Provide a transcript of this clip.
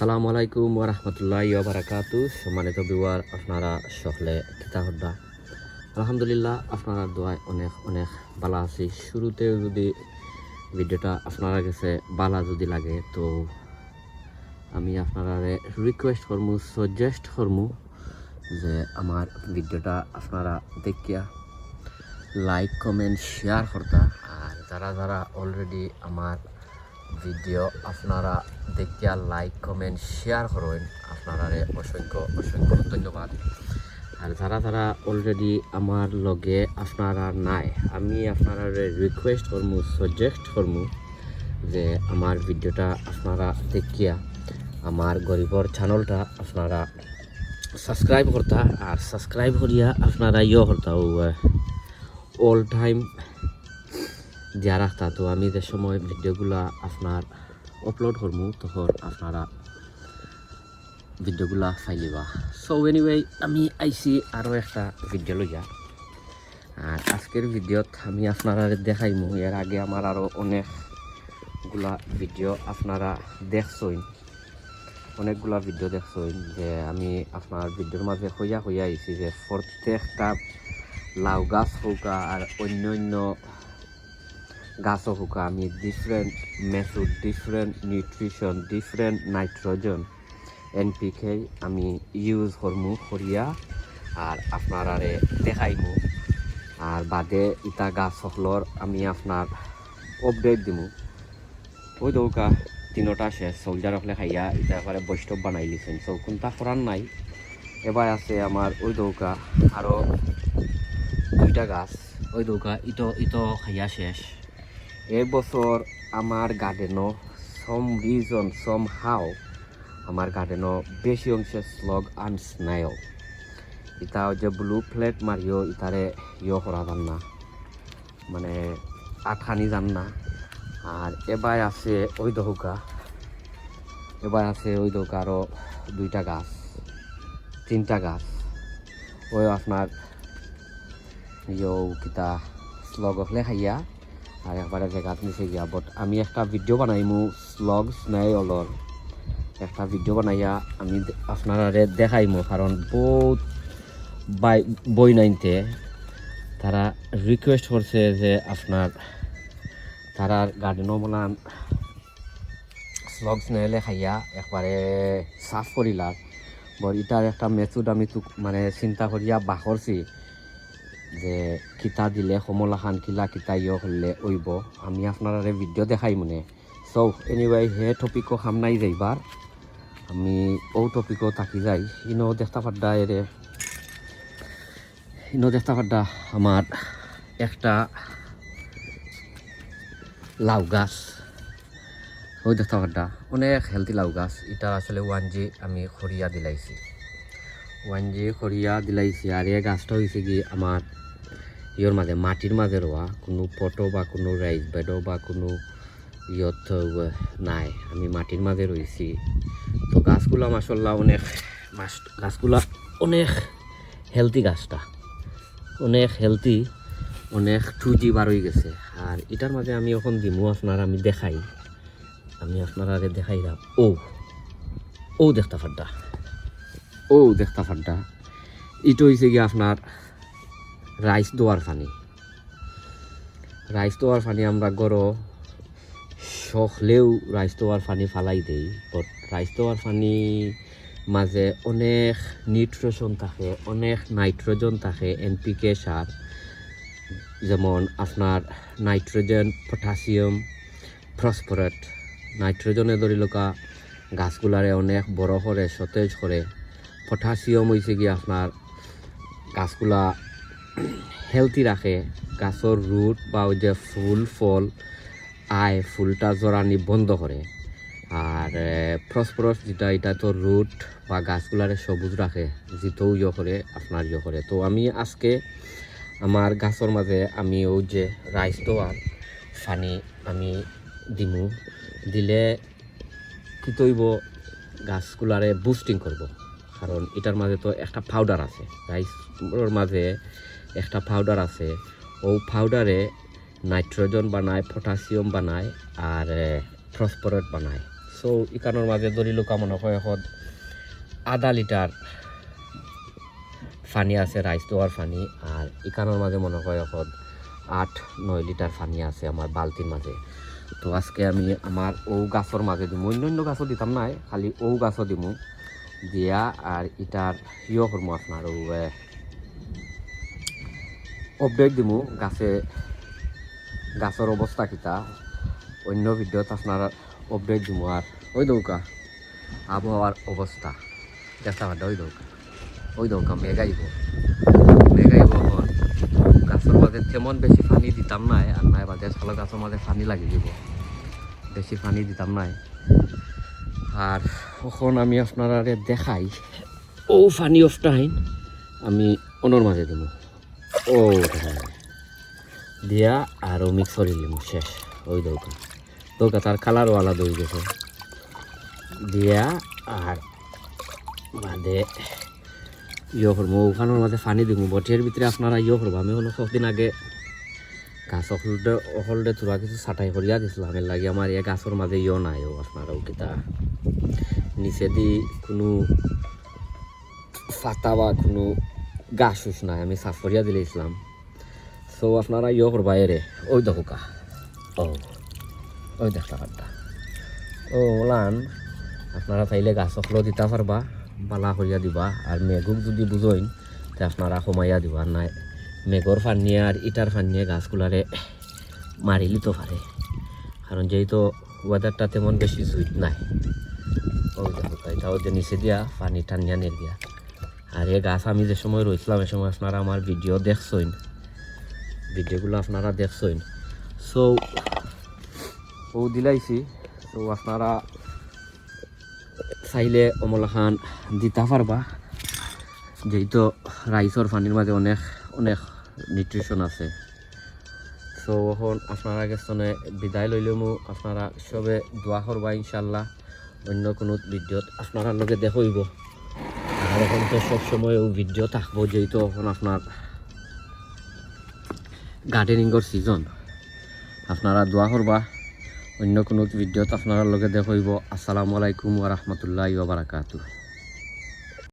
আসসালামু আলাইকুম ওরহমতুল্লাহ বারাকাতু সম্মানিত বিওয়ার আপনারা সকলে কিতা হদ্দা আলহামদুলিল্লাহ, আপনারা দোয়ায় অনেক অনেক ভালো আছি। শুরুতে যদি ভিডিওটা আপনারা কাছে বালা যদি লাগে, তো আমি আপনারা রিকোয়েস্ট করমু সাজেস্ট করমু যে আমার ভিডিওটা আপনারা দেখিয়া লাইক কমেন্ট শেয়ার করতা। আর যারা যারা অলরেডি আমার ভিডিও আপনারা দেখিয়া লাইক কমেন্ট শেয়ার করেন। আপনারা অসংখ্য অসংখ্য ধন্যবাদ। আর যারা যারা অলরেডি আমার লগে আপনারা নাই, আমি আপনারা রিকোয়েস্ট করমু সাজেস্ট করমু যে আমার ভিডিওটা আপনারা দেখিয়া আমার গরিবর চ্যানেলটা আপনারা সাবস্ক্রাইব করতা, আর সাবস্ক্রাইব করিয়া আপনারা ইয়ে করতা অল টাইম দিয়া রাখতা। তো আমি যে সময় ভিডিওগুলা আপনার আপলোড করমু, তখন আপনারা ভিডিওগুলা ফাইলিবা সো এনিওয়ে আমি আইছি আরও একটা ভিডিও লইয়া। আর আজকের ভিডিওত আমি আপনারা দেখাইমু, এর আগে আমার আরও অনেকগুলা ভিডিও আপনারা দেখছইন। অনেকগুলা ভিডিও দেখছইন যে আমি আপনার ভিডিওর মাঝে হইয়া হইয়া আইছি যে প্রত্যেকটা লাউ গাছ হোকা আর অন্য অন্য গাছও হোকা আমি different method different nutrition different nitrogen NPK আমি ইউজ করমু করিয়া আর আপনারারে দেখাইমু। আর বাদে ইটা গাছ সকলর আমি আপনার আপডেট দিমু। ওই দৌকা তিনোটা শেষ সোলজার হলে খাইয়া ইটা এবারে বৈষ্ণব বানাই লিছেন সো কোনটা করার নাই। এবার আছে আমার ওই দৌকা আরও দুইটা গাছ। ওই দৌকা ইটো ইটো খাইয়া শেষ। এই বছর আমার গার্ডেনও সম রিজন সম হাও আমার গার্ডেনও বেশি অংশে স্লগ আন স্নাইল ইটা যে ব্লু প্লেট মারিও ইতারে ইয়ে করা যান না। মানে আঠানি যান না। আর এবার আছে ওই দৌকা এবার আছে ওই দৌকা আরও দুইটা গাছ, তিনটা গাছ। ওই আপনার ইয়ো কিতা স্লগ হলে খাইয়া আর একবারে জেগাত নিচে গিয়া বাট আমি একটা ভিডিও বানাইমু স্লগ স্নাই অলর একটা ভিডিও বানাইয়া আমি আপনারা দেখাইমু কারণ বহুত বাই বই নাইনতে। তারা রিকোয়েস্ট করছে যে আপনার তারা গার্ডেনও বনান স্লগ স্নেলে খাইয়া একবারে সাফ করিলার। বর ইটার একটা মেচুড আমি মানে চিন্তা করিয়া বাখরছি যে কিতা দিলে কমলা খান কিলা কিতা ইয় হলে ওইব। আমি আপনারা ভিডিও দেখাই মানে। সৌ এনিওয়ে হে টপিকও সামনাই যাইবার আমি ও টপিকও থাকি যাই ইনো দেখতে পাড্ডা এরে ইনো দেখতে পাড্ডা আমার একটা লাউ গাছ। ওই দেখতে পাড্ডা অনেক হেলদি লাউ গাছ। এটা আসলে ওয়ান জি আমি খরিয়া দিলাইছি। ওয়ান জি খরিয়া দিলাইছি আর এই গাছটা হয়েছে কি আমার ইয়র মাঝে মাটির মাঝে রোয়া কোনো পটো বা কোনো রাইস বেডও বা কোনো ইয়ত নাই। আমি মাটির মাঝে রয়েছি তো গাছগুলা মাসাল্লাহ অনেক মাস গাছগুলা অনেক হেলদি গাছটা। অনেক হেলদি অনেক টুজি বার হয়ে গেছে। আর এটার মাঝে আমি এখন দিমু আপনার আমি দেখাই। আমি আপনারা দেখাই দাম ও ও দেখতা ফাড্ডা ও দেখতা ফাড্ডা ইটো হয়েছে কি আপনার রাইস দোয়ার পানি। রাইস দোয়ার পানি আমরা গরো সখলেও রাইস দোয়ার পানি ফালাই দেই বাট রাইস দোয়ার পানি মাঝে অনেক নিউট্রিশন থাকে, অনেক নাইট্রোজেন থাকে এনপিকে সার, যেমন আপনার নাইট্রোজেন পটাশিয়াম ফসফরাস নাইট্রোজেনে ধরি লোকা গাছগুলারে অনেক বড় করে, সতেজ করে পটাশিয়াম হয়েছে কি আপনার গাছগুলা হেলদি রাখে গাছর রুট বা ওই যে ফুল, ফল আয় ফুলটা জড়ানি বন্ধ করে আর ফসফরাস যেটা এটা তো রুট বা গাছগুলারে সবুজ রাখে যেটাও ইয়ে করে আপনার ইয়ে করে তো আমি আজকে আমার গাছের মাঝে আমি ওই যে রাইস দেওয়ার পানি আমি দিমু। দিলে কি তৈব? গাছগুলারে বুস্টিং করব কারণ এটার মাঝে তো একটা পাউডার আছে। রাইসর মাঝে একটা পাউডার আছে। ও পাউডারে নাইট্রোজেন বানায় পটাশিয়াম বানায় আর ফসফরাস বানায়। সো ইকানোর মাঝে ধরিল কামনা হয় এখন আধা লিটার পানি আছে রাইস দেওয়ার পানি। আর ইকানোর মাঝে মনে হয় এখন আট, নয় লিটার পানি আছে আমার বালতির মাঝে। তো আজকে আমি আমার ও গাছর মাঝে দিমু। অন্য অন্য গাছও দিতাম নাই, খালি ও গাছও দিমু। দিয়া আর ইটার ইয়ে করব আপনার আপডেট দিমু গাছে গাছের অবস্থা কিতা। অন্য ভিডিওত আপনার আপডেট দিমু আর ওই দৌকা আবহাওয়ার অবস্থা দেখা ওই দৌকা ওই দৌকা মেঘাইব মেঘাইব গাছের মাঝে তেমন বেশি পানি দিতাম নাই আর নাই বাদে সালো গাছের মাঝে পানি লাগি দিব। বেশি পানি দিতাম নাই। আর এখন আমি আপনারা দেখাই? ও ফানি অফ টাইম আমি অনর মাঝে দেবো। ও দেখা দিয়া আর মিক্স করে দিলাম শেষ। ওই দৌকা দৌকা, তার কালারও আলাদা হয়ে গেছে। দিয়া আর বাদে ইয়ে করব, ওখানের মাঝে পানি দিব বটির ভিতরে আপনারা ইয়ে করব। আমি হলো কদিন আগে গাছ অকলতে তোরা কিছু ছাটাই করিয়া দিছিলাম এর লাগে আমার এই গাছের মাঝে ইয়ে নাই ও আপনারা ওকিতা নিচে দি কোনো ফাতা বা কোনো গাছ উস নাই। আমি সাফ করিয়া দিলে ইসলাম সো আপনারা ইয়ে করবা এরে ওই দেখো কা। ও ওই দেখটা কাটটা ও ওলান। আপনারা চাইলে গাছ অকলো দিতে পারবা বালা করিয়া দিবা। আর মেঘুক যদি বুঝইন তে আপনারা কমাইয়া দিবা। নাই মেঘর ফানিয়ে আর ইটার ফানিয়ে গাছগুলারে মারি লিতে পারে। কারণ যেহেতু ওয়েদারটা তেমন বেশি জুইট নাই। এটাও যে নিচে দিয়া পানি টানিয়া নিয়ে দিয়া। আর এই গাছ আমি যে সময় রয়েছিলাম এ সময় আপনারা আমার ভিডিও দেখছইন। ভিডিওগুলো আপনারা দেখছইন। সো ও দিলাইছি। তো আপনারা চাইলে অমলাখান দিতে পারবা। যেহেতু রাইসর পানির মাঝে অনেক অনেক নিউট্রিশন আছে। সো এখন আপনারা গেছনে বিদায় লইলেমু। আপনারা সবে দোয়া করবা ইনশাল্লাহ অন্য কোনো ভিডিওত আপনারা লগে দেখইব আর এখন তো সবসময় ও ভিডিও থাকব, যেহেতু এখন আপনার গার্ডেনিংয়ের সিজন আপনারা দোয়া করবা। অন্য কোনো ভিডিওত আপনারা লগে দেখইব আসসালামু আলাইকুম ওয়া বারাকাতুহু।